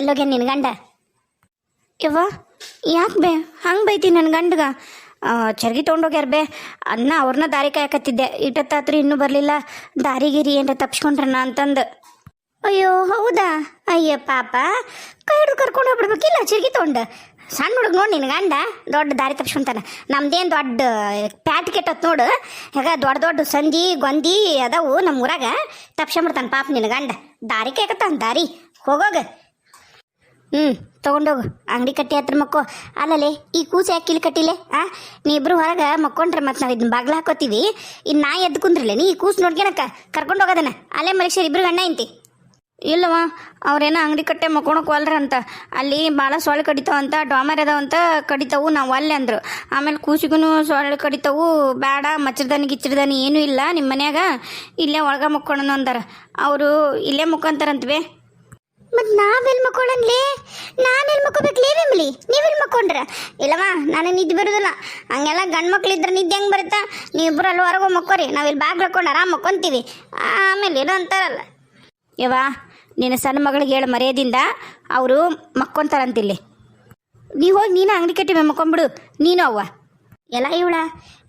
ಎಲ್ಲೋಗ್ಯ ನಿನ್ನ ಗಂಡ. ಯವ್ವ, ಯಾಕೆ ಬೇ? ಹಂಗೆ ಬೈತಿ ನನ್ನ ಗಂಡಗ? ಚರ್ಗಿ ತೊಗೊಂಡೋಗ್ಯಾರ ಬೇ. ಅನ್ನ ಅವ್ರನ್ನ ದಾರಿ ಕಾಯಕತ್ತಿದ್ದೆ. ಇಟ್ಟತ್ತಾತ್ರು ಇನ್ನೂ ಬರಲಿಲ್ಲ. ದಾರಿಗಿರಿ ಏನರ ತಪ್ಸ್ಕೊಂಡ್ರನ ಅಂತಂದು. ಅಯ್ಯೋ, ಹೌದಾ? ಅಯ್ಯ, ಪಾಪ. ಕೈ ಹಿಡ್ದು ಕರ್ಕೊಂಡು ಹೋಗ್ಬಿಡ್ಬೇಕಿಲ್ಲ ಚರ್ಗಿ ತೊಗೊಂಡು. ಸಣ್ಣ ಹುಡುಗ ನೋಡಿ ನಿನ್ನ ಗಂಡ. ದೊಡ್ಡ ದಾರಿ ತಪ್ಸ್ಕೊಂತಾನೆ. ನಮ್ದೇನು ದೊಡ್ಡ ಪ್ಯಾಟ್ ಕೆಟ್ಟತ್ ನೋಡು. ಈಗ ದೊಡ್ಡ ದೊಡ್ಡ ಸಂಧಿ ಗೊಂದಿ ಅದಾವು ನಮ್ಮ ಊರಾಗ. ತಪ್ಸ್ಕೊಂಬಿಡ್ತಾನೆ ಪಾಪ ನಿನ್ನ ಗಂಡ. ದಾರಿ ಕೇಕತ್ತಾನ ದಾರಿ. ಹೋಗೋಗ. ಹ್ಞೂ ತೊಗೊಂಡೋಗು. ಅಂಗಡಿ ಕಟ್ಟಿ ಹತ್ರ ಮಕ್ಕೋ. ಅಲ್ಲಲ್ಲಿ ಈ ಕೂಸು ಯಾಕೆ ಇಲ್ಲಿ ಕಟ್ಟಿಲೆ, ಆ? ನೀ ಇಬ್ರು ಹೊರಗೆ ಮಕ್ಕೊಂಡ್ರೆ ಮತ್ತೆ ನಾವು ಇದನ್ನ ಬಾಗ್ಲ ಹಾಕೋತೀವಿ. ಇನ್ನು ನಾ ಎದ್ದು ಕುಂದ್ರಲ್ಲ ನೀ ಈ ಕೂಸು ನೋಡ್ಕೊಳಕ ಕರ್ಕೊಂಡು ಹೋಗೋದನ್ನ ಅಲ್ಲೇ ಮಲೇಶ್ವರ ಇಬ್ರು ಗಂಡ ಇಂತಿ ಇಲ್ಲವ ಅವ್ರೇನೋ ಅಂಗಡಿ ಕಟ್ಟೆ ಮಕ್ಕೊಣಕ್ ಒಲ್ರ ಅಂತ. ಅಲ್ಲಿ ಭಾಳ ಸೊಳ್ಳೆ ಕಡಿತಾವ ಅಂತ, ಡಾಮರ್ ಅದಾವಂತ ಕಡಿತಾವು ನಾವು ಅಲ್ಲೇ ಅಂದ್ರು. ಆಮೇಲೆ ಕೂಸಿಗೂ ಸೊಳ್ಳೆ ಕಡಿತಾವು ಬೇಡ ಮಚ್ಚರ್ದಾನಿ, ಗಿಚ್ಚರ್ದಾನಿ ಏನೂ ಇಲ್ಲ ನಿಮ್ಮ ಮನ್ಯಾಗ. ಇಲ್ಲೇ ಒಳಗ ಮಕ್ಕೊಣನು ಅಂದಾರ. ಅವರು ಇಲ್ಲೇ ಮುಕ್ಕಂತಾರಂತವೇ ಮತ್ ನಾವೆಲ್ ಮಕ್ಕೊಳ್ಳನ್ಲೇ ಮಕ್ಕೋಬೇಕು ಮಕ್ಕೋಬೇಕ್ಲೇ ಬೆಂಬಲಿ ನೀವೆಲ್ ಮಕ್ಕೊಂಡ್ರ? ಇಲ್ಲವಾ, ನಾನು ನಿದ್ದೆ ಬರುದಿಲ್ಲ. ಹಂಗೆಲ್ಲ ಗಂಡ್ ಮಕ್ಳು ಇದ್ರೆ ನಿದ್ದೆ ಹೆಂಗ್ ಬರುತ್ತಾ? ನೀವಿಬ್ರು ಅಲ್ಲಿ ಹೊರಗೆ ಮಕ್ಕೋರಿ. ನಾವಿಲ್ಲಿ ಬಾಗ್ಲು ಹಾಕೊಂಡು ಆರಾಮ್ ಮಕ್ಕೊಂತೀವಿ. ಆಮೇಲೆ ಏನೋ ಅಂತಾರಲ್ಲ. ಯವ್ವ, ನಿನ್ನ ಸಣ್ಣ ಮಗಳಿಗೆ ಹೇಳ ಮರ್ಯಾದಿಂದ. ಅವರು ಮಕ್ಕೊಂತಾರಂತಿಲ್ಲಿ ನೀ ಹೋಗಿ ನೀನು ಅಂಗಡಿ ಕಟ್ಟಿ ಮಕ್ಕೊಂಬಿಡು. ನೀನು ಅವ್ವ. ಎಲ್ಲ ಇವಳ?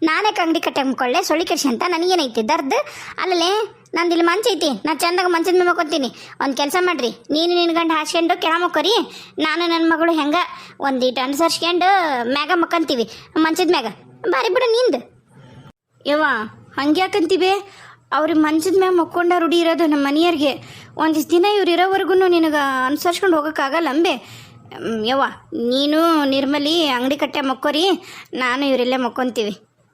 ನಾನೇ ಕಂಗಡಿ ಕಟ್ಟೆ ಮುಕ್ಕೊಳ್ಳೆ, ಸೊಳ್ಳಿ ಕೆಡ್ಸಿ ಅಂತ ನನಗೇನೈತಿ? ದರ್ದು? ಅಲ್ಲಲೇ ನಂದು ಇಲ್ಲಿ ಮಂಚ ಐತಿ. ನಾ ಚಂದಾಗ ಮಂಚದ ಮೇಲೆ ಮಕ್ಕೊತೀನಿ. ಒಂದು ಕೆಲಸ ಮಾಡ್ರಿ. ನೀನು ನಿನ್ನ ಗಂಡ ಹಾಸ್ಕೊಂಡು ಕೆಳ ಮಕ್ಕೋರಿ. ನಾನು ನನ್ನ ಮಗಳು ಹೆಂಗ? ಒಂದೀಟು ಅನುಸರಿಸ್ಕೊಂಡು ಮ್ಯಾಗ ಮಕ್ಕಂತೀವಿ. ಮಂಚದ ಮ್ಯಾಗ. ಬಾರಿ ಬಿಡು ನಿಂದು. ಯವ್ವ, ಹಂಗ್ಯಾಕಂತೀವಿ? ಅವ್ರ ಮಂಚದ ಮ್ಯಾಗ ಮಕ್ಕೊಂಡ ರೂಢಿ ಇರೋದು ನಮ್ಮ ಮನೆಯವ್ರಿಗೆ. ಒಂದಿಷ್ಟು ದಿನ ಇವ್ರು ಇರೋವರೆಗೂ ನಿನಗೆ ಅನುಸರಿಸ್ಕೊಂಡು ಹೋಗೋಕ್ಕಾಗಲ್ಲ ಅಂಬೆ? ಯವ್ವ, ನೀನು ನಿರ್ಮಲಿ ಅಂಗಡಿ ಕಟ್ಟೆ ಮಕ್ಕೋರಿ, ನಾನು ಇವರಿಲ್ಲೇ ಮಕ್ಕೊಂತೀವಿ.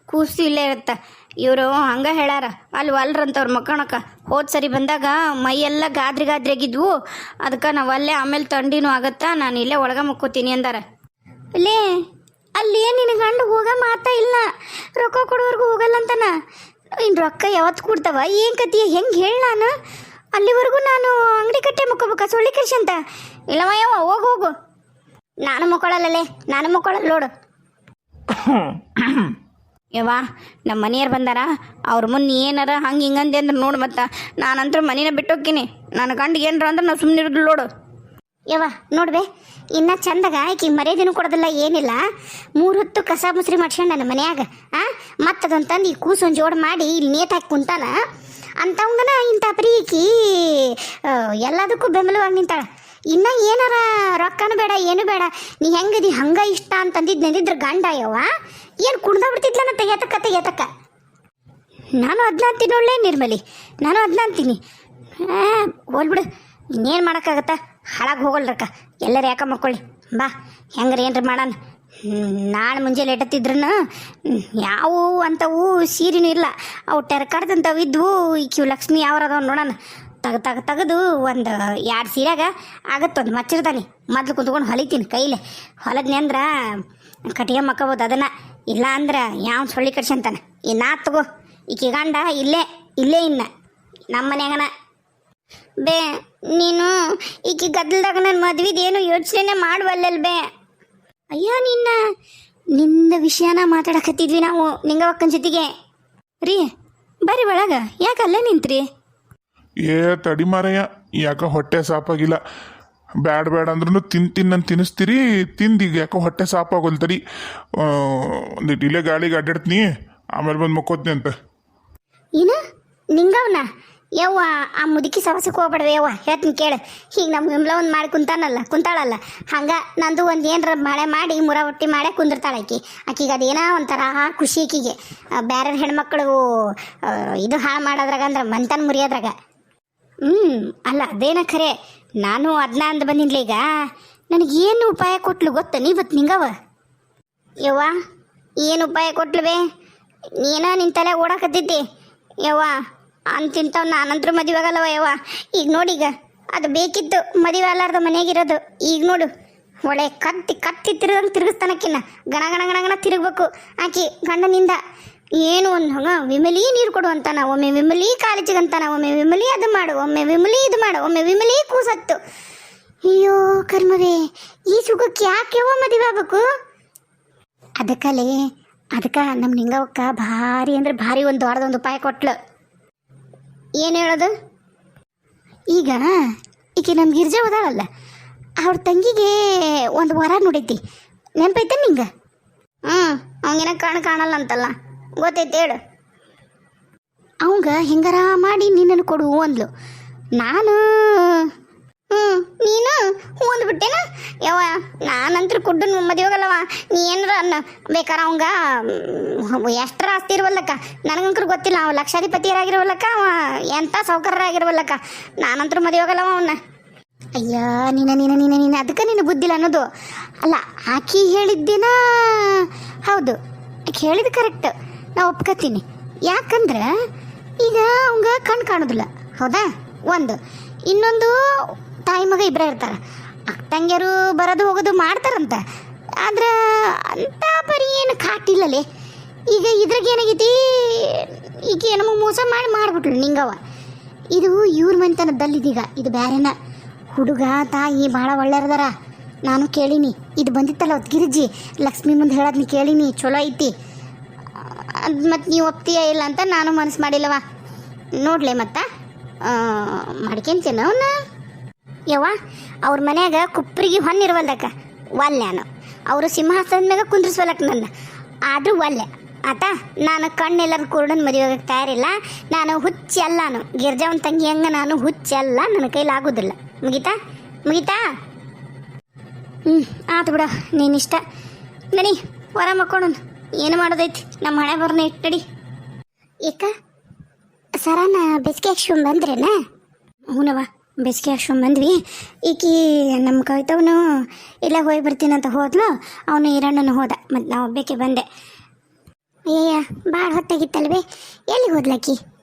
ಕೂಸು ಇಲ್ಲೇ ಇರುತ್ತೆ. ಇವರು ಹಂಗೆ ಹೇಳಾರ, ಅಲ್ಲಿ ಅಲ್ರಂತವ್ರು ಮಕ್ಕಣಕ್ಕ ಹೋದ್ ಸರಿ ಬಂದಾಗ ಮೈಯೆಲ್ಲ ಗಾದ್ರಿ ಗಾದ್ರಿ ಆಗಿದ್ವು. ಅದಕ್ಕೆ ನಾವು ಅಲ್ಲೇ ಆಮೇಲೆ ತಂಡಿನೂ ಆಗತ್ತಾ, ನಾನು ಇಲ್ಲೇ ಒಳಗೆ ಮಕ್ಕೋತೀನಿ ಅಂದಾರ. ಅಲ್ಲೇ ಅಲ್ಲಿ ನಿನ್ನ ಗಂಡು ಹೋಗ ಮಾತಾ ಇಲ್ಲ. ರೊಕ್ಕ ಕೊಡೋರ್ಗು ಹೋಗಲ್ಲ ಅಂತನ ಇನ್ನು ರೊಕ್ಕ ಯಾವತ್ತು ಕೊಡ್ತಾವ, ಏನು ಕತಿ ಹೆಂಗೆ ಹೇಳ ನಾನು? ಅಲ್ಲಿವರೆಗೂ ನಾನು ಅಂಗಡಿ ಕಟ್ಟೆ ಮುಕ್ಕೋಬೇಕಾ, ಸೊಳ್ಳಿ ಕೃಷಿ ಅಂತ? ಇಲ್ಲವ ಯಾವ ಹೋಗು ಹೋಗು. ನಾನು ಮುಕ್ಕೊಳ್ಳಲ್ಲೇ ನಾನು ಮುಕ್ಕೊಳ್ಳಲ್ಲ ನೋಡು. ಯವ್ವ ನಮ್ಮ ಮನೆಯವ್ರು ಬಂದಾರ, ಅವ್ರ ಮುಂದೆ ಏನಾರ ಹಂಗೆ ಹಿಂಗಂದೆ ಅಂದ್ರೆ ನೋಡು ಮತ್ತೆ. ನಾನಂತೂ ಮನೇನ ಬಿಟ್ಟು ಹೋಗ್ತೀನಿ ನನ್ನ ಗಂಡಿಗೆ ಏನರ ಅಂದ್ರೆ ನಾವು ಸುಮ್ಮನೆ ಇರೋದು ನೋಡು. ಯವ್ವ ನೋಡ್ಬೆ ಇನ್ನ ಚಂದಾಗ ಆಕಿ ಮರ್ಯಾದೆನೂ ಕೊಡೋದಿಲ್ಲ, ಏನಿಲ್ಲ. ಮೂರು ಹೊತ್ತು ಕಸ ಮುಸ್ರಿ ಮಾಡ್ಸ್ಕೊಂಡ ನನ್ನ ಮನ್ಯಾಗ, ಆ? ಮತ್ತದೊಂದು ತಂದು ಈ ಕೂಸೊಂದು ಜೋಡು ಮಾಡಿ ಇಲ್ಲಿ ನೇತ್ ಹಾಕಿ ಕುಂತಾನ ಅಂತವಂಗನ ಇಂಥ ಪ್ರೀಕಿ ಎಲ್ಲದಕ್ಕೂ ಬೆಂಬಲವಾಗಿ ನಿಂತಾಳ. ಇನ್ನ ಏನಾರ ರೊಕ್ಕನೂ ಬೇಡ, ಏನು ಬೇಡ. ನೀ ಹೆಂಗದಿ? ಹಂಗ ಇಷ್ಟ ಅಂತಂದಿದ್ ನೆಂದಿದ್ರ ಗಂಡ ಯವ್ವ. ಏನು ಕುಡ್ದ ಬಿಡ್ತಿದ್ಲನ ತೆಗೆತಕ್ಕ ತೆಗೆತಕ್ಕ ನಾನು ಅದನ್ನ ಅಂತೀನಿ ಒಳ್ಳೆ ನಿರ್ಮಲಿ. ನಾನು ಅದನ್ನ ಅಂತೀನಿ. ಹೋಲ್ಬಿಡು ಇನ್ನೇನು ಮಾಡೋಕ್ಕಾಗತ್ತ? ಹಾಳಾಗಿ ಹೋಗಲ್ರಕ್ಕ ಎಲ್ಲರೂ ಯಾಕ ಮಕ್ಕೊಳ್ಳಿ? ಬಾ, ಹೆಂಗ್ರ ಏನ್ರ ಮಾಡೋಣ ನಾಳೆ ಮುಂಜಾನೆ ಎಟ್ಟತ್ತಿದ್ರನ ಯಾವ ಅಂತವು ಸೀರೆನೂ ಇಲ್ಲ. ಅವು ಟೆರ್ಕಾಡ್ದಂಥವು ಇದ್ವು. ಈಕಿವು ಲಕ್ಷ್ಮಿ ಯಾವ್ರದವ್ ನೋಡೋಣ ತಗ ತಗ ತೆಗೆದು ಒಂದು, ಎರಡು ಸೀರೆಗ ಆಗತ್ತೊಂದು ಮಚ್ಚಿರ್ತಾನೆ ಮೊದಲು ಕುತ್ಕೊಂಡು ಹೊಲಿತೀನಿ ಕೈಲಿ. ಹೊಲದ್ನಿ ಅಂದ್ರೆ ಕಟ್ಟಿಗೆ ಮಕ್ಕಬೋದು ಅದನ್ನು. ಇಲ್ಲ ಅಂದ್ರೆ ಯಾವ ಸೊಳ್ಳಿ ಕಟ್ಸಂತಾನೆ ಇನ್ನ ತಗೋ. ಈಕಿ ಗಂಡ ಇಲ್ಲೇ ಇಲ್ಲೇ ಇನ್ನ. ನಮ್ಮ ಮನ್ಯಾಗನ. ಬೇ, ನೀನು ಈಕಿ ಗದ್ದಲ್ದಾಗ ನನ್ನ ಮದ್ವಿದೇನು ಯೋಚನೆ ಮಾಡುವಲ್ಲಲ್ ಬೇ. ಅಯ್ಯೋ ನಿನ್ನ. ನಿನ್ನ ವಿಷಯನ ಮಾತಾಡಕತ್ತಿದ್ವಿ ನಾವು ನಿಂಗವಕ್ಕನ ಜೊತೆಗೆ. ರೀ, ಬರ್ರಿ ಒಳಗ. ಯಾಕೆ ಅಲ್ಲೇ ನಿಂತ್ರಿ? ಏ ತಡಿ ಮಾರಯ್ಯ, ಯಾಕ ಹೊಟ್ಟೆ ಸಾಪಾಗಿಲ್ಲ. ಬ್ಯಾಡ ಬ್ಯಾಡ ಅಂದ್ರೂ ತಿನ್ ತಿನ್ನಂತ ತಿನ್ನಿಸ್ತೀರಿ, ತಿಂದು ಈಗ ಯಾಕೋ ಹೊಟ್ಟೆ ಸಾಪಾಗೋಲ್ತರಿ ತಡಿ. ಒಂದಿಟ್ಟು ಇಲ್ಲೇ ಗಾಳಿಗೆ ಅಡ್ಡಾಡ್ತೀನಿ, ಆಮೇಲೆ ಬಂದು ಮುಕ್ಕೋತೀನಿ ಅಂತ. ಏನ ನಿಂಗವನ? ಯವ್ವ, ಆ ಮುದುಕಿ ಸವಸಕ್ಕೆ ಹೋಗ್ಬೇಡ್ರಿ ಯವ್ವ. ಹೇಳ್ತೀನಿ ಕೇಳು. ಹೀಗೆ ನಮ್ಮ ಹಿಮ್ಲ ಒಂದು ಮಾಡಿ ಕುಂತಾನಲ್ಲ, ಕುಂತಾಳಲ್ಲ. ಹಂಗ ನಂದು ಒಂದು ಏನರ ಮಳೆ ಮಾಡಿ, ಮುರ ಹೊಟ್ಟಿ ಮಾಡೇ ಕುಂದಿರ್ತಾಳೆ ಆಕಿ. ಆಕಿಗೆ ಅದೇನೋ ಒಂಥರ ಖುಷಿ ಆಕಿಗೆ. ಬೇರೆ ಹೆಣ್ಮಕ್ಳು ಇದು ಹಾಳು ಮಾಡೋದ್ರಾಗ ಅಂದ್ರೆ ಮಂತನ್ ಮುರಿಯೋದ್ರಾಗ. ಹ್ಞೂ ಅಲ್ಲ, ಅದೇನ ಖರೆ? ನಾನು ಅದನ್ನ ಅಂದ ಬಂದಿನ್ಲ ಈಗ. ನನಗೇನು ಉಪಾಯ ಕೊಟ್ಲು ಗೊತ್ತ ನೀವತ್ತು ನಿಂಗವ? ಯವ್ವ, ಏನು ಉಪಾಯ ಕೊಟ್ಲುವೆ ನೀನ ನಿನ್ನ ತಲೆ ಓಡಾಕತ್ತಿದ್ದಿ. ಯವ್ವ ಅಂತಿಂತವ್ ನಾನಂತರೂ ಮದುವೆ ಆಗಲ್ಲವ ಯವ್ವ. ಈಗ ನೋಡೀಗ ಅದು ಬೇಕಿತ್ತು ಮದುವೆ ಅಲ್ಲಾರ್ದ ಮನೆಯಾಗಿರೋದು. ಈಗ ನೋಡು, ಒಳ್ಳೆ ಕತ್ತಿ ಕತ್ತಿ ತಿರುಗಂಗೆ ತಿರುಗಿಸ್ತಾನಕ್ಕಿನ್ನ ಗಣ ಗಣ ಗಣ ಗಣ ತಿರುಗಬೇಕು ಆಕಿ ಗಂಡನಿಂದ. ಏನು ಒಂದು ಹಂಗ, ವಿಮಲಿ ನೀರು ಕೊಡು ಅಂತಾನ ಒಮ್ಮೆ ವಿಮಲಿ ಕಾಲೇಜಿಗೆ ಒಮ್ಮೆ ವಿಮಲಿ ಅದು ಮಾಡು, ಒಮ್ಮೆ ವಿಮಲಿ ಇದು ಮಾಡು, ಒಮ್ಮೆ ವಿಮಲಿ ಕೂಸತ್ತು. ಅಯ್ಯೋ ಕರ್ಮವೇ, ಈ ಸುಖಕ್ಕೆ ಯಾಕೆ ಮದುವೆ ಆಗ್ಬೇಕು? ಅದಕ್ಕಲೇ, ಅದಕ್ಕೆ ನಮ್ಮ ನಿಂಗವಕ್ಕ ಭಾರಿ ಅಂದ್ರೆ ಭಾರಿ ಒಂದು ದೊಡ್ಡದೊಂದು ಉಪಾಯ ಕೊಟ್ಲು. ಏನು ಹೇಳೋದು? ಈಗ, ಈಕೆ ನಮ್ಮ ಗಿರ್ಜಾ ಓದಾಳಲ್ಲ ಅವ್ರ ತಂಗಿಗೆ ಒಂದು ವರ ನೋಡೈತಿ ನೆನಪೈತೆ ನಿಂಗೆ? ಹ್ಞೂ ಅವಂಗೇನ ಕಾಣ ಕಾಣಲ್ಲ ಅಂತಲ್ಲ ಗೊತ್ತೈತೆ ಹೇಳು. ಅವಂಗ ಹೆಂಗಾರ ಮಾಡಿ ನಿನ್ನನ್ನು ಕೊಡು ಅಂದ್ಲು. ನಾನು ಹ್ಞೂ ನೀನು ಹ್ಞೂ ಅಂದ್ಬಿಟ್ಟೇನ ಯವ್ವ, ನಾನಂತ್ರ ಮದುವೆ ಹೋಗಲ್ಲವ ನೀ ಏನಾರ ಅನ್ನ ಬೇಕಾರ ಅವಂಗ ಎಷ್ಟರ ಆಸ್ತಿ ಇರುವಲ್ಲಕ್ಕ? ನನಗಂಕರು ಗೊತ್ತಿಲ್ಲ, ಅವ ಲಕ್ಷಾಧಿಪತಿಯರಾಗಿರುವಲ್ಲಕ್ಕ, ಅವ ಎಂಥ ಸೌಕರ್ಯರಾಗಿರುವಲ್ಲಕ್ಕ ನಾನಂತ್ರ ಮದುವೆ ಹೋಗಲ್ಲವ ಅವನ್ನ ಅಯ್ಯ, ನೀನ ನೀನ ನೀನ ನೀನ ಅದಕ್ಕೆ ನೀನು ಬುದ್ಧಿಲ್ಲ ಅನ್ನೋದು. ಅಲ್ಲ, ಆಕಿ ಹೇಳಿದ್ದೇನಾ? ಹೌದು, ಆಕಿ ಹೇಳಿದ ಕರೆಕ್ಟ್ ನಾ ಒಪ್ಕೋತೀನಿ. ಯಾಕಂದ್ರೆ ಈಗ ಅವಂಗ ಕಣ್ ಕಾಣೋದಿಲ್ಲ. ಹೌದಾ? ಒಂದು. ಇನ್ನೊಂದು ತಾಯಿ ಮಗ ಇಬ್ಬರೇ ಇರ್ತಾರೆ. ಅಕ್ಕಂಗ್ಯರು ಬರೋದು ಹೋಗೋದು ಮಾಡ್ತಾರಂತ. ಆದ್ರೆ ಅಂತ ಬರೀ ಏನು ಕಾಟಿಲ್ಲಲೇ. ಈಗ ಇದ್ರಾಗ ಏನಾಗೈತಿ? ಈಗ ಏನಮ್ಮ ಮೋಸ ಮಾಡಿ ಮಾಡ್ಬಿಟ್ಲು ನಿಂಗವ ಇದು ಇವ್ರ ಮನೆತನದಲ್ಲಿದೀಗ ಇದು ಬೇರೆನ ಹುಡುಗ, ತಾಯಿ ಭಾಳ ಒಳ್ಳೆಯರದಾರ ನಾನು ಕೇಳೀನಿ. ಇದು ಬಂದಿತ್ತಲ್ಲ ಗಿರಿಜಿ ಲಕ್ಷ್ಮಿ ಮುಂದೆ ಹೇಳೋದ್ನ ಕೇಳೀನಿ. ಚಲೋ ಐತಿ. ಅದು ಮತ್ತು ನೀವು ಒಪ್ತೀಯ ಇಲ್ಲ ಅಂತ ನಾನು ಮನಸ್ಸು ಮಾಡಿಲ್ಲವ? ನೋಡ್ಲೆ ಮತ್ತ. ಮಾಡ್ಕೊಂತೇನ ಅವನ್ನ ಯವ್ವ, ಅವ್ರ ಮನ್ಯಾಗ ಕುಪ್ರಿಗೆ ಹೊನ್ನಿರ್ವಲ್ದಕ್ಕ ಒಲ್ಲೆನು ಅವರು ಸಿಂಹಾಸನದ ಮ್ಯಾಗ ಕುಂದ್ರಿಸ್ವಲಕ್ಕ ನನ್ನ ಆದರೂ ಒಲ್ಲೆ ಆತ, ನಾನು ಕಣ್ಣೆಲ್ಲರ ಕುರುಡನ್ ಮದುವೆ ತಯಾರಿಲ್ಲ. ನಾನು ಹುಚ್ಚಲ್ಲ ನಾನು ಗಿರ್ಜಾವನ್ ತಂಗಿ ಹಂಗ ನಾನು ಹುಚ್ಚಲ್ಲ ನನ್ನ ಕೈಲಿ ಆಗೋದಿಲ್ಲ. ಮುಗಿತಾ? ಮುಗಿತಾ? ಹ್ಞೂ ಆತು ಬಿಡ. ನೀನಿಷ್ಟ ನನಿ ಹೊರ ಮಕ್ಕೊಳೋಣ ಏನು ಮಾಡೋದೈತಿ? ನಮ್ಮ ಹಣೆ ಬರ್ನ ಇಟ್ಟಡಿ ಏಕ ಸರನ ಬೇಸಿಗೆ ಹಾಕ್ಸ್ಕೊಂಡ್ ಬಂದ್ರೇನ? ಹೂನವ ಬೇಸಿಗೆ ಹಾಕ್ಸ್ಕೊಂಡ್ ಬಂದ್ವಿ. ಈಕಿ ನಮ್ಮ ಕವಿತವನು ಇಲ್ಲ ಹೋಗಿ ಬರ್ತೀನಂತ ಅಂತ ಹೋದ್ಲು. ಅವನು ಈರಣ್ಣನ ಹೋದ ಮತ್ತು ನಾವು ಒಬ್ಬಕ್ಕೆ ಬಂದೆ. ಅಯ್ಯಯ್ಯ ಭಾಳ ಹೊತ್ತಾಗಿತ್ತಲ್ವೇ? ಎಲ್ಲಿಗೆ ಹೋದ್ಲಾಕಿ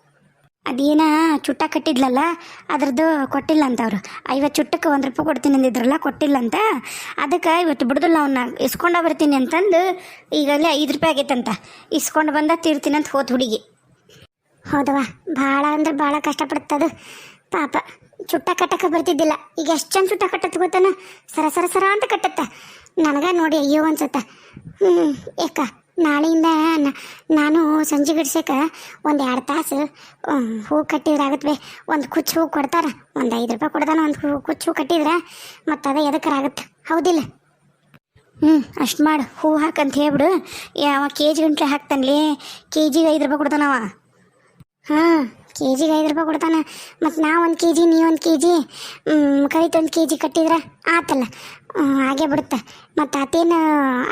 ಅದೇನ ಚುಟ್ಟ ಕಟ್ಟಿದ್ಲಲ್ಲ, ಅದ್ರದ್ದು ಕೊಟ್ಟಿಲ್ಲ ಅಂತ ಅವರು ಐವತ್ತು ಚುಟ್ಟಕ್ಕೆ ಒಂದು ರೂಪಾಯಿ ಕೊಡ್ತೀನಿ ಅಂದಿದ್ರಲ್ಲ ಕೊಟ್ಟಿಲ್ಲ ಅಂತ ಅದಕ್ಕೆ ಇವತ್ತು ಬಿಡುದಿಲ್ಲ ಅವನ್ನ ಇಸ್ಕೊಂಡ ಬರ್ತೀನಿ ಅಂತಂದು ಈಗಲೇ ಐದು ರೂಪಾಯಿ ಆಗೈತಂತ. ಇಸ್ಕೊಂಡು ಬಂದ ತೀರ್ತೀನಿ ಅಂತ ಹೋತ್ ಹುಡುಗಿ. ಹೌದವ ಭಾಳ ಅಂದ್ರೆ ಭಾಳ ಕಷ್ಟಪಡ್ತದು. ಪಾಪ, ಚುಟ್ಟ ಕಟ್ಟಕ್ಕೆ ಬರ್ತಿದ್ದಿಲ್ಲ. ಈಗ ಎಷ್ಟು ಚಂದ ಚುಟ್ಟ ಕಟ್ಟತ್ ಗೊತ್ತಾನ? ಸರ ಸರ ಸರ ಅಂತ ಕಟ್ಟತ್ತ. ನನಗ ನೋಡಿ ಅಯ್ಯೋ ಅನ್ಸತ್ತ. ಹ್ಞೂ ಏಕ. ನಾಳೆಯಿಂದ ನಾನು ಸಂಜೆ ಗಿಡ್ಸಕ್ಕೆ ಒಂದು ಎರಡು ತಾಸು ಹೂ ಕಟ್ಟಿದ್ರೆ ಆಗತ್ವೆ. ಒಂದು ಕುಚ್ಚು ಹೂ ಕೊಡ್ತಾರೆ. ಒಂದು ಐದು ರೂಪಾಯಿ ಕೊಡ್ತಾನೆ ಒಂದು ಹೂ ಕುಚ್ಚು ಹೂ ಕಟ್ಟಿದ್ರೆ. ಮತ್ತು ಅದ ಎದಕ್ಕರ ಆಗತ್ತೆ? ಹೌದಿಲ್ಲ. ಹ್ಞೂ ಅಷ್ಟು ಮಾಡು ಹೂ ಹಾಕಂತ ಹೇಳ್ಬಿಡು. ಯಾವ ಕೆ ಜಿ ಗಂಟ್ಲೆ ಹಾಕ್ತಾನಲ್ಲಿ ಕೆ ಜಿಗೆ ಐದು ರೂಪಾಯಿ ಕೊಡ್ತಾನವ ಹಾಂ ಕೆ ಜಿಗೆ ಐದು ರೂಪಾಯಿ ಕೊಡ್ತಾನೆ. ಮತ್ತು ನಾ ಒಂದು ಕೆ ಜಿ ನೀ ಒಂದು ಕೆ ಜಿ ಕವಿತ ಒಂದು ಕೆ ಜಿ ಕಟ್ಟಿದ್ರೆ. ಆತಲ್ಲ. ಹಾಗೆ ಬಿಡುತ್ತೆ. ಮತ್ತು ಆತೇನು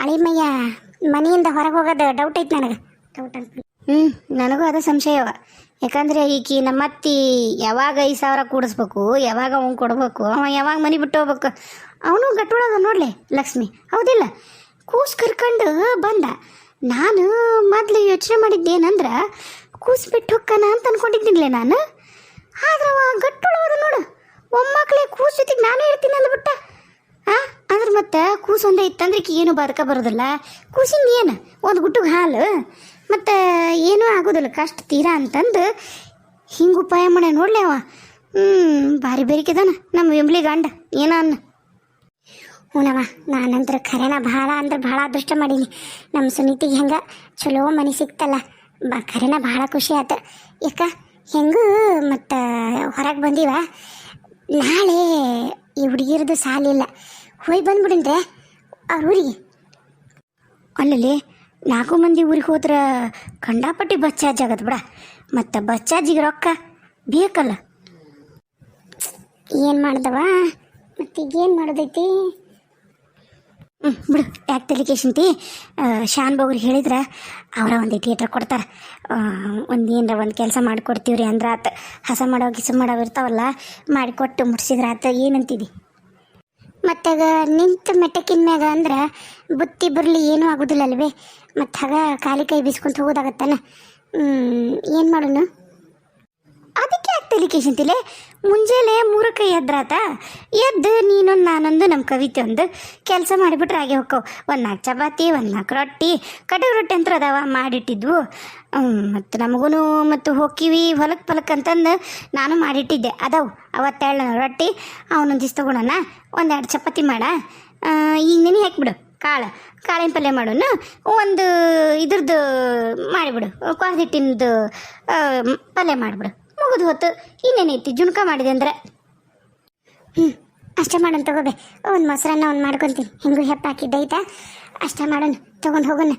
ಅಳಿಮಯ್ಯ ಮನೆಯಿಂದ ಹೊರಗೆ ಹೋಗೋದು ಡೌಟ್ ಐತೆ ನನಗೆ. ಡೌಟ್ ಅಂತ ಹ್ಞೂ ನನಗೂ ಅದು ಸಂಶಯವ ಯಾಕಂದರೆ ಈಕಿ ನಮ್ಮ ಅತ್ತಿ ಯಾವಾಗ ಐದು ಸಾವಿರ ಕೂಡಿಸ್ಬೇಕು, ಯಾವಾಗ ಅವ್ನು ಕೊಡ್ಬೇಕು, ಅವ ಯಾವಾಗ ಮನೆ ಬಿಟ್ಟು ಹೋಗ್ಬೇಕು. ಅವನು ಗಟ್ಟೊಳಗ ನೋಡಲಿ, ಲಕ್ಷ್ಮಿ. ಹೌದಿಲ್ಲ? ಕೂಸು ಕರ್ಕೊಂಡು ಬಂದ. ನಾನು ಮೊದಲು ಯೋಚನೆ ಮಾಡಿದ್ದೇನಂದ್ರೆ, ಕೂಸು ಬಿಟ್ಟು ಹೊಕ್ಕನ ಅಂತ ಅನ್ಕೊಂಡಿದ್ದಿನ್ಲೆ ನಾನು. ಆದ್ರೆ ಅವ ನೋಡು. ಒಮ್ಮಕ್ಳೇ ಕೂಸು ಜೊತೆಗೆ ನಾನೇ ಇರ್ತೀನಿ ಅಂದ್ಬಿಟ್ಟ ಹಾಂ ಮತ್ತೆ ಕೂಸು ಒಂದೇ ಇತ್ತಂದ್ರೆ ಏನು ಬದುಕ ಬರೋದಿಲ್ಲ. ಕೂಸಿಂದ ಏನು ಒಂದು ಗುಟ್ಟಿಗೆ ಹಾಲು. ಮತ್ತು ಏನೂ ಆಗೋದಿಲ್ಲ, ಕಷ್ಟ ತೀರಾ ಅಂತಂದು ಹಿಂಗೆ ಉಪಾಯ ಮಾಡ ನೋಡ್ಲಿ ಅವ. ಹ್ಞೂ ಭಾರಿ ಬೇರಿಕೆದಾನ ನಮ್ಮ ವಿಂಬಲಿ ಗಂಡ, ಏನೋ ಅನ್ನ. ಹ್ಞೂನವ ನಾನಂತ್ರ ಖರೇನ ಭಾಳ ಅಂದ್ರೆ ಭಾಳ ಅದೃಷ್ಟ ಮಾಡೀನಿ. ನಮ್ಮ ಸುನೀತಿಗೆ ಹೆಂಗೆ ಚಲೋ ಮನೆ ಸಿಕ್ತಲ್ಲ, ಬ ಖರೇನ ಭಾಳ ಖುಷಿ ಆಯ್ತು ಯಾಕ, ಹೆಂಗೂ ಮತ್ತು ಹೊರಗೆ ಬಂದೀವ. ನಾಳೆ ಈ ಹುಡುಗಿರದು ಸಾಲಿಲ್ಲ. ಹೋಗಿ ಬಂದ್ಬಿಡಿನ್ರೆ ಅವ್ರ ಊರಿಗೆ ಅಲ್ಲಲ್ಲಿ ನಾಲ್ಕು ಮಂದಿ ಊರಿಗೆ ಹೋದ್ರೆ ಕಂಡಾಪಟ್ಟಿ ಬಸ್ ಚಾರ್ಜ್ ಆಗತ್ತೆ ಬಿಡ. ಮತ್ತು ಬಸ್ ಚಾರ್ಜಿಗೆ ರೊಕ್ಕ ಬೇಕಲ್ಲ. ಏನು ಮಾಡ್ದವ? ಮತ್ತೀಗೇನು ಮಾಡೋದೈತಿ? ಹ್ಞೂ ಬಿಡು, ಯಾಕೆ ತಲೆಕೇಶಂತಿ ಶಾನ್ ಬಗ್ರಿಗೆ ಹೇಳಿದ್ರೆ ಅವರ ಒಂದು ಥಿಯೇಟ್ರ್ ಕೊಡ್ತಾರೆ. ಒಂದು ಏನರ ಒಂದು ಕೆಲಸ ಮಾಡಿಕೊಡ್ತೀವ್ರಿ ಅಂದ್ರೆ ಆತ ಹಸ ಮಾಡೋ ಗಿಸ ಮಾಡೋ ಇರ್ತಾವಲ್ಲ ಮಾಡಿಕೊಟ್ಟು ಮುಟ್ಸಿದ್ರೆ ಆತ ಏನಂತಿದಿ? ಮತ್ತಾಗ ನಿಂತ ಮೆಟ್ಟಕಿನ ಮ್ಯಾಗ ಅಂದ್ರೆ ಬುತ್ತಿ ಬರಲಿ ಏನೂ ಆಗೋದಿಲ್ಲ ಅಲ್ವೇ ಮತ್ತು ಕಾಲಿ ಕೈ ಬೀಸ್ಕೊಂತ ಹೋಗೋದಾಗತ್ತಾನ ಏನು ಮಾಡೋಣ ಅದಕ್ಕೆ ಯಾಕೆ ತಲಿಕೇಶಂತಿಲೆ ಮುಂಜಾನೆ ಕೈ ಎದ್ರಾತ? ಎದ್ದು ನೀನೊಂದು ನಾನೊಂದು ನಮ್ಮ ಕವಿತೆ ಒಂದು ಕೆಲಸ ಮಾಡಿಬಿಟ್ರೆ ಹಾಗೆ ಹೋಕ್ಕವು ಒಂದು ನಾಲ್ಕು ಚಪಾತಿ, ಒಂದು ನಾಲ್ಕು ರೊಟ್ಟಿ. ಕಟಕ್ ರೊಟ್ಟಿ ಅಂತ ಅದಾವ, ಮಾಡಿಟ್ಟಿದ್ವು. ಮತ್ತು ನಮಗೂ ಮತ್ತು ಹೋಕ್ಕಿವಿ ಹೊಲಕ್ಕೆ ಪಲಕ್ ಅಂತಂದು ನಾನು ಮಾಡಿಟ್ಟಿದ್ದೆ. ಅದಾವು ಅವತ್ತೆರಡು ರೊಟ್ಟಿ, ಅವನೊಂದು ದಿವ್ಸ ತೊಗೊಳೋಣ ಒಂದೆರಡು ಚಪಾತಿ ಮಾಡ. ಈಗ ನೆನೆ ಹಾಕ್ಬಿಡು, ಕಾಳು. ಕಾಳಿನ ಪಲ್ಯ ಮಾಡೋಣ ಒಂದು ಇದ್ರದ್ದು ಮಾಡಿಬಿಡು ಕ್ವಾದಿಟ್ಟಿನದು ಪಲ್ಯ ಮಾಡಿಬಿಡು. ಮುಗಿದು ಹೊತ್ತು ಇನ್ನೇನೈತಿ ಜುಣ್ಕ ಮಾಡಿದೆ ಅಂದ್ರೆ? ಹ್ಞೂ ಅಷ್ಟೇ ಮಾಡೋಣ ತಗೋಬೆ ಒಂದು ಮೊಸರನ್ನ ಒಂದು ಮಾಡ್ಕೊಂತೀನಿ. ಹಿಂಗೂ ಹೆಪ್ಪ ಹಾಕಿದ್ದೈತಾ ಅಷ್ಟೇ ಮಾಡೋಣ. ತೊಗೊಂಡು ಹೋಗೋಣ.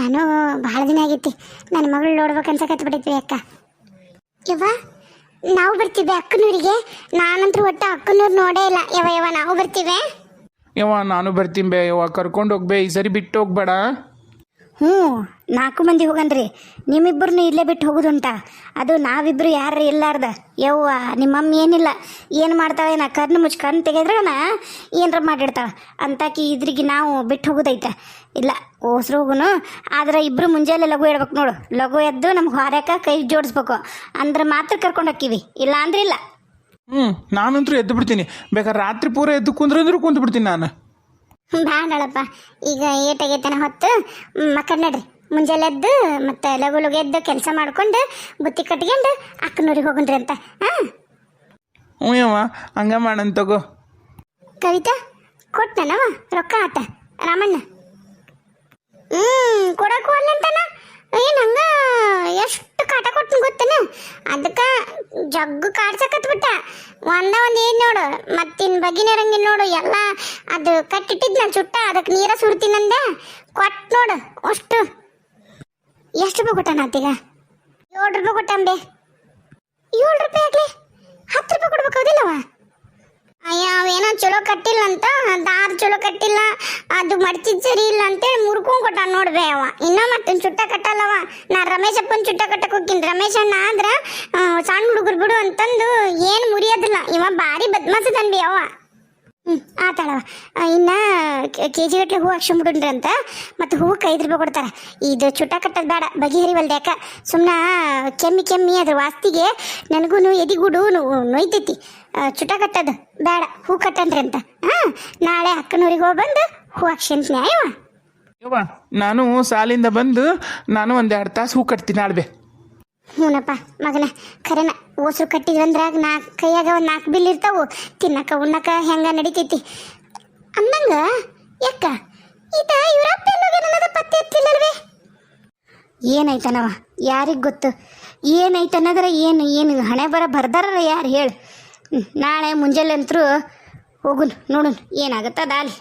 ನಾನು ಭಾಳ ದಿನ ಆಗೈತಿ. ನನ್ನ ಮಗಳು ನೋಡ್ಬೇಕಂತ ಕತ್ಬಿಟ್ಟಿದ್ವಿ ಅಕ್ಕ. ಯವ್ವ, ನಾವು ಬರ್ತೀವಿ ಅಕ್ಕನೂರಿಗೆ. ನಾನಂತೂ ಒಟ್ಟು ಅಕ್ಕನೂರು ನೋಡೇ ಇಲ್ಲ. ಯವ ಯವ ನಾವು ಬರ್ತೀವಿ ಯವ್ವ, ನಾನು ಬರ್ತೀನಿ ಬೇ. ಯವ್ವ, ಕರ್ಕೊಂಡು ಹೋಗ್ಬೇ ಈ ಸರಿ ಬಿಟ್ಟು ಹೋಗ್ಬೇಡ. ಹ್ಞೂ, ನಾಲ್ಕು ಮಂದಿ ಹೋಗನ್ರಿ. ನಿಮ್ಮಿಬ್ಬರನ್ನ ಇಲ್ಲೇ ಬಿಟ್ಟು ಹೋಗೋದುಂಟ. ಅದು ನಾವಿಬ್ಬರು ಯಾರು ಇಲ್ಲಾರ್ದ? ಯವ್ವ, ನಿಮ್ಮಮ್ಮ ಏನಿಲ್ಲ. ಏನು ಮಾಡ್ತಾಳೆ ನಾ ಕಣ್ಣು ಮುಚ್ಚಿ ಕಣ್ಣು ತೆಗೆದ್ರನ ಏನರ ಮಾಡಿಡ್ತಾಳೆ? ಅಂತಾಕಿ ಇದ್ರಿಗೆ ನಾವು ಬಿಟ್ಟು ಹೋಗೋದೈತೆ. ಇಲ್ಲ ಓಸ್ರು ಹೋಗುನು. ಆದ್ರೆ ಇಬ್ರು ಮುಂಜಾನೆ ಲಘು ಇಡ್ಬೇಕು ನೋಡು. ಲಘು ಎದ್ದು ನಮ್ಗೆ ಹೊರಕ ಕೈ ಜೋಡಿಸ್ಬೇಕು. ಅಂದ್ರೆ ಮಾತ್ರ ಕರ್ಕೊಂಡು ಹೋಕ್ಕಿವಿ. ಇಲ್ಲ ಅಂದ್ರೆ ಇಲ್ಲ. ಹ್ಞೂ ನಾನಂತೂ ಎದ್ದು ಬಿಡ್ತೀನಿ. ಬೇಕಾದ್ರೆ ರಾತ್ರಿ ಪೂರ ಎದ್ದು ಕುಂದ್ರಂದ್ರೂ ಕುಂತು ಬಿಡ್ತೀನಿ ನಾನು. ಬೇಡಳಪ್ಪ ಈಗ ಏಟಾಗೈತನ ಹೊತ್ತು ಮಕ್ಕಳು ನಡ್ರಿ. ಮುಂಜಾನೆ ಎದ್ದು ಮತ್ತೆ ಲಗು ಲಗು ಎದ್ದು ಕೆಲಸ ಮಾಡ್ಕೊಂಡು ಬುತ್ತಿ ಕಟ್ಕೊಂಡು ಅಕ್ಕನೂರಿಗೆ ಹೋಗುಣ್ರಿ ಅಂತ. ಹಾಂ? ಹ್ಞೂ ಯವ್ವ ಹಂಗ ಮಾಡೋಣ ತಗೋ. ಕವಿತಾ ಕೊಟ್ಟನವ ರೊಕ್ಕ ಆತ. ರಾಮಣ್ಣ. ಹ್ಞೂ ಕೊಡಕ್ಕೂ ಅಲ್ಲಂತನ? ಏನ್ ಹಂಗ ಎಷ್ಟು ಕಾಟ ಕೊಟ್ಟನು ಗೊತ್ತನ? ಅದಕ್ಕೆ ಜಗ್ಗು ಕಾಡ್ಸಕತ್ ಬಿಟ್ಟ ಒಂದ ಒಂದ್ ಏನ್ ನೋಡು, ಮತ್ತಿನ್ ಬಗಿನ ರಂಗಿನ ನೋಡು, ಎಲ್ಲ ಅದು ಕಟ್ಟಿಟ್ಟಿದ್ ನಾನು ಚುಟ್ಟ ಅದಕ್ಕೆ ನೀರ ಸುಡ್ತೀನಂದ ಕೊಟ್ ನೋಡು, ಅಷ್ಟು. ಎಷ್ಟು ರೂಪಾಯಿ ಕೊಟ್ಟಾನ ಆತೀಗ ಏಳು ರೂಪಾಯಿ ಕೊಟ್ಟಂಬೆ ಏಳು ರೂಪಾಯಿ ಆಗ್ಲಿ? ಹತ್ತು ರೂಪಾಯಿ ಕೊಡ್ಬೇಕು, ಹೌದಿಲ್ಲವ? ಕಟ್ಟಿಲ್ಲ ಅಂತ ದಾರ ಚಲೋ ಕಟ್ಟಿಲ್ಲ, ಅದು ಮಡ್ಚಿದ್ ಸರಿ ಇಲ್ಲ ಅಂತೇಳಿ ಮುರ್ಕೊಂಡ್ ಕೊಟ್ಟ ನೋಡ್ಬೆ ಅವ. ಇನ್ನ ಮತ್ತೊಂದು ಚುಟ್ಟ ಕಟ್ಟಲ್ಲವ. ನಾ ರಮೇಶ್ ಅಪ್ಪನ್ ಚುಟ್ಟ ಕಟ್ಟಕ್ ಹೋಗ್ತೀನಿ. ರಮೇಶ್ ಅಣ್ಣ ಆದ್ರ ಸಣ್ಣ ಹುಡುಗರು ಬಿಡು ಅಂತಂದು ಏನ್ ಮುರಿಯೋದಿಲ್ಲ. ಇವ ಬಾರಿ ಬದ್ಮಾಸದನ್ಬಿ ಅವ. ಹ್ಮ್ ಆತಾಳವ ಇನ್ನ ಕೆ ಜಿ ಗಟ್ಟಲೆ ಹೂ ಹಾಕ್ಸ್ಕೊಂಬಿಡ್ರಿ ಅಂತ. ಮತ್ತೆ ಹೂವಕ್ಕೆ ಐದು ರೂಪಾಯಿ ಕೊಡ್ತಾರ. ಇದು ಚುಟ್ಟ ಕಟ್ಟೋದು ಬೇಡ, ಬಗೆಹರಿವಲ್ದು ಯಾಕ? ಸುಮ್ಮನ ಕೆಮ್ಮಿ ಕೆಮ್ಮಿ ಅದ್ರ ವಾಸ್ತಿಗೆ ನನಗೂ ಎದಿಗೂಡು ನೋಯ್ತೈತಿ. ಚುಟ ಕಟ್ಟೋದು ಬೇಡ, ಹೂ ಕಟ್ಟನ್ರಿ ಅಂತ. ಹಾಂ, ನಾಳೆ ಅಕ್ಕನೂರಿಗೆ ಹೋಗಿ ಬಂದು ಹೂ ಹಾಕ್ಸಂತ ನ್ಯಾಯವ ನಾನು ಸಾಲಿಂದ ಬಂದು ನಾನು ಒಂದೆರಡು ತಾಸು ಹೂ ಕಟ್ತೀನಿ ಆಡ್ಬೆ ಹ್ಞೂನಪ್ಪ ಮಗನ ಖರೇನ ಓಸರು ಕಟ್ಟಿದ್ರಂದ್ರಾಗ ನಾಲ್ಕು ಕೈಯಾಗ ಒಂದು ನಾಲ್ಕು ಬಿಲ್ ಇರ್ತಾವು. ತಿನ್ನಕ, ಉಣ್ಣಕ ಹೆಂಗ ನಡಿತೈತಿ? ಅಂದಂಗ, ಯಾಕ? ಈತ ಇವರಪ್ಪ ಪತ್ತೆ ಎತ್ತಿಲ್ಲಲ್ವೇ? ಏನಾಯ್ತನವ ಯಾರಿಗೆ ಗೊತ್ತು? ಏನಾಯ್ತನ್ನದ್ರ ಏನು ಏನು ಹಣೆ ಬರ ಬರ್ದಾರ ಯಾರು ಹೇಳು? ನಾಳೆ ಮುಂಜಾನೆ ಅಂತರೂ ಹೋಗುನ್, ನೋಡುನ್ ಏನಾಗತ್ತದ ಅಲ್ಲಿ